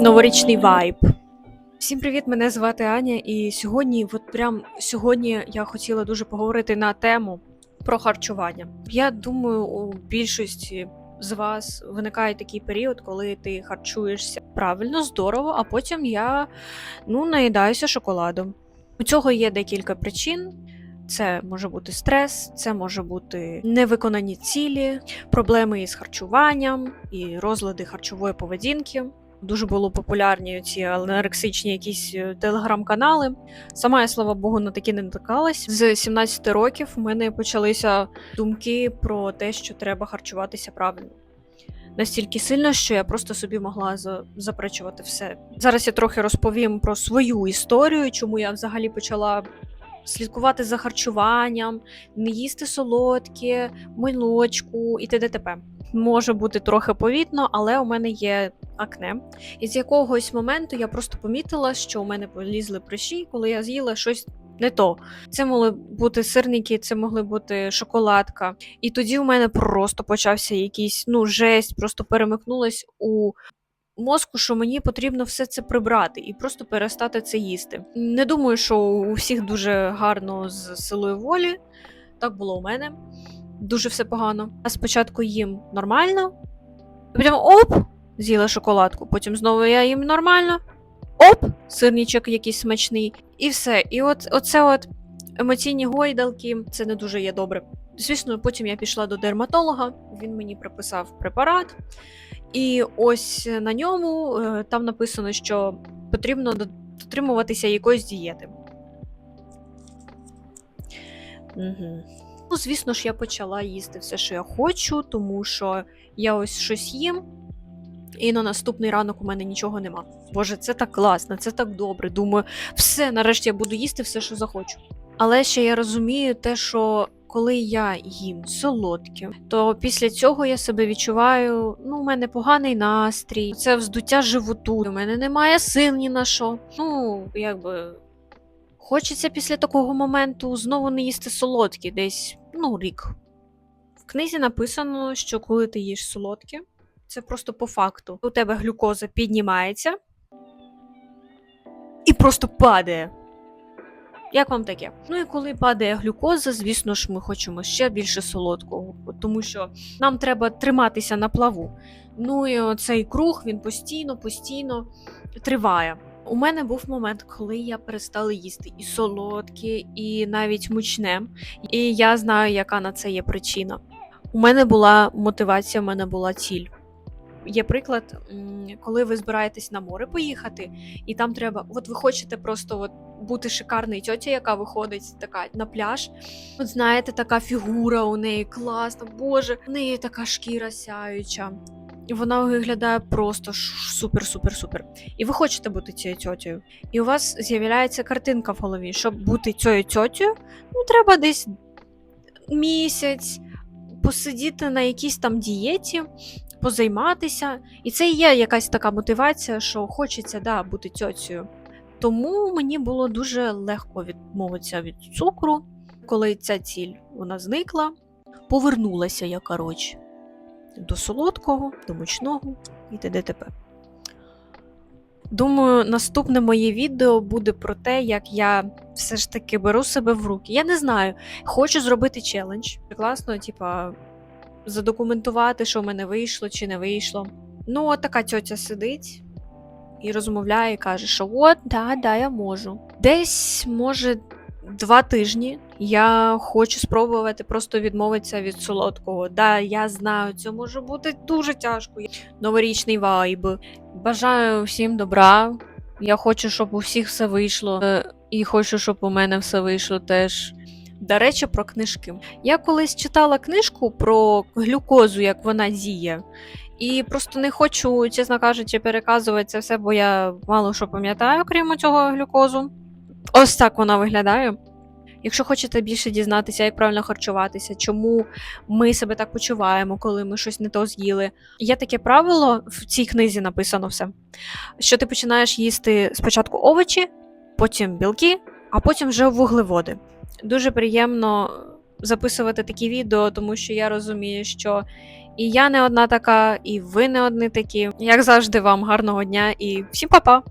новорічний вайб. Всім привіт! Мене звати Аня, і сьогодні, от прям сьогодні, я хотіла дуже поговорити на тему про харчування. Я думаю, у більшості з вас виникає такий період, коли ти харчуєшся правильно, здорово, а потім я ну, наїдаюся шоколадом. У цього є декілька причин. Це може бути стрес, це може бути невиконані цілі, проблеми із харчуванням і розлади харчової поведінки. Дуже було популярні ці анорексичні якісь е, телеграм-канали. Сама я, слава Богу, на такі не натикалась. З 17 років в мене почалися думки про те, що треба харчуватися правильно. Настільки сильно, що я просто собі могла за- заперечувати все. Зараз я трохи розповім про свою історію, чому я взагалі почала слідкувати за харчуванням, не їсти солодке, молочку і т.д. Може бути трохи повітно, але у мене є акне. І з якогось моменту я просто помітила, що у мене полізли прищі, коли я з'їла щось не то. Це могли бути сирники, це могли бути шоколадка. І тоді у мене просто почався якийсь ну жесть, просто перемикнулась у мозку, що мені потрібно все це прибрати і просто перестати це їсти. Не думаю, що у всіх дуже гарно з силою волі. Так було у мене. Дуже все погано. Я спочатку їм нормально, потім оп, з'їла шоколадку. Потім знову я їм нормально. Оп, сирничок якийсь смачний. І все. І от оце от емоційні гойдалки, це не дуже є добре. Звісно, потім я пішла до дерматолога, він мені приписав препарат. І ось на ньому е, там написано, що потрібно дотримуватися якоїсь дієти. Угу. Ну, звісно ж, я почала їсти все, що я хочу, тому що я ось щось їм, і на наступний ранок у мене нічого нема. Боже, це так класно, це так добре. Думаю, все, нарешті я буду їсти все, що захочу. Але ще я розумію те, що коли я їм солодке, то після цього я себе відчуваю, ну, у мене поганий настрій, це вздуття животу, у мене немає сил ні на що. Ну, якби. Хочеться після такого моменту знову не їсти солодкі, десь ну, рік. В книзі написано, що коли ти їш солодке, це просто по факту. У тебе глюкоза піднімається і просто падає. Як вам таке? Ну і коли падає глюкоза, звісно ж, ми хочемо ще більше солодкого, тому що нам треба триматися на плаву. Ну і цей круг він постійно, постійно триває. У мене був момент, коли я перестала їсти і солодке, і навіть мучне. І я знаю, яка на це є причина. У мене була мотивація, у мене була ціль. Є приклад, коли ви збираєтесь на море поїхати, і там треба, от ви хочете просто от бути шикарною тьотя, яка виходить така на пляж. От знаєте, така фігура у неї класна, боже, у неї така шкіра сяюча. І вона виглядає просто супер-супер-супер. І ви хочете бути цією тьотєю. І у вас з'являється картинка в голові, щоб бути цією тьотєю, ну треба десь місяць посидіти на якійсь там дієті, позайматися. І це є якась така мотивація, що хочеться да, бути тьотєю. Тому мені було дуже легко відмовитися від цукру. Коли ця ціль вона зникла, повернулася я, коротше, до солодкого, до мучного і т.д. Думаю, наступне моє відео буде про те, як я все ж таки беру себе в руки. Я не знаю, хочу зробити челендж. Класно, типа, задокументувати, що в мене вийшло чи не вийшло. Ну, от така тьотя сидить і розмовляє, і каже, що от, да, да, я можу. Десь, може, два тижні я хочу спробувати просто відмовитися від солодкого. Да, я знаю, це може бути дуже тяжко. Новорічний вайб. Бажаю всім добра. Я хочу, щоб у всіх все вийшло. Е, І хочу, щоб у мене все вийшло теж. До речі, про книжки. Я колись читала книжку про глюкозу, як вона діє. І просто не хочу, чесно кажучи, переказувати це все, бо я мало що пам'ятаю, крім цього глюкозу. Ось так вона виглядає. Якщо хочете більше дізнатися, як правильно харчуватися, чому ми себе так почуваємо, коли ми щось не то з'їли. Є таке правило, в цій книзі написано все, що ти починаєш їсти спочатку овочі, потім білки, а потім вже вуглеводи. Дуже приємно записувати такі відео, тому що я розумію, що І я не одна така, і ви не одні такі. Як завжди, вам гарного дня і всім па-па!